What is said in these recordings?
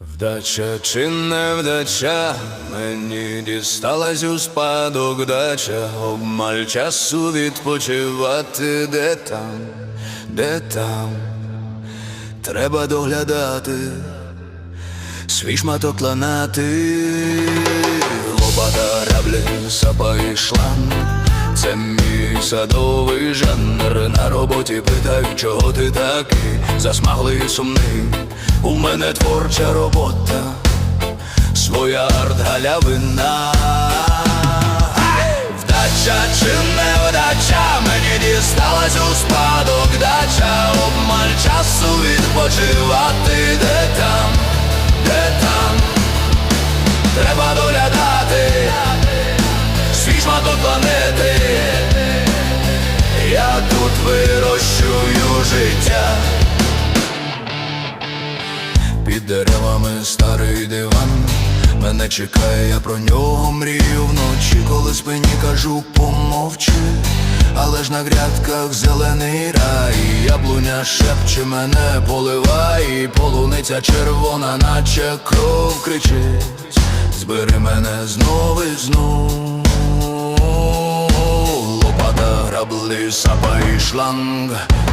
Вдача чи не вдача, мені дісталась у спадок дача, обмаль часу відпочивати, де там, де там, треба доглядати, свій шматок ланати, лопата, граблі, сапа і шланг. Це мій садовий жанр. На роботі питають, чого ти такий Засмаглий і сумний. У мене творча робота Своя арт-галявина. Вдача чи не вдача Мені дісталась у спадок. Дача Обмаль часу відпочивати. Де там, де там? Треба доглядати. Свій шматок планети Під деревами старий диван. Мене чекає, я про нього мрію вночі, коли спині кажу помовчи, але ж на грядках зелений рай, яблуня шепче мене поливай, полуниця червона, наче кров кричить, збери мене знов і знов. Сапа і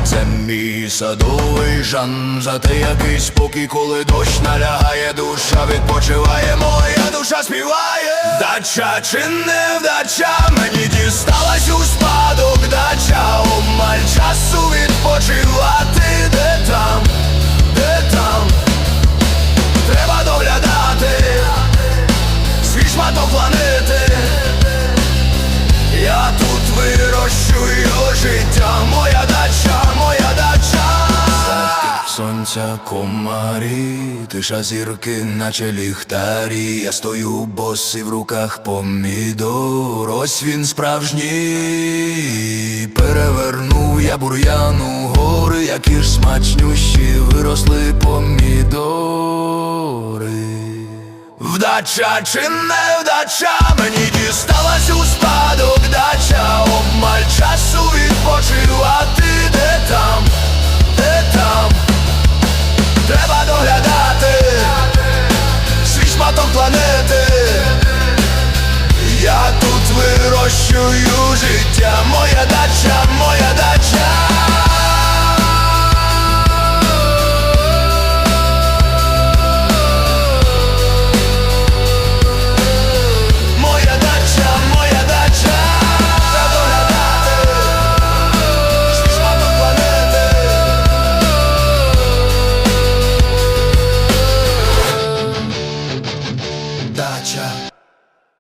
Це мій садовий жан. Зате який спокій, коли дощ налягає Душа відпочиває, моя душа співає. Дача чи не вдача Мені дісталась у спадок вирощую життя, моя дача, моя дача. Сонця комарі, тиша зірки, наче ліхтарі. Я стою босий в руках помідор. Ось він справжній. Перевернув я бур'яну гори, які ж смачнющі виросли помідори. Вдача чи не вдача, мені дісталась у спадок дача, обмаль часу відпочивати,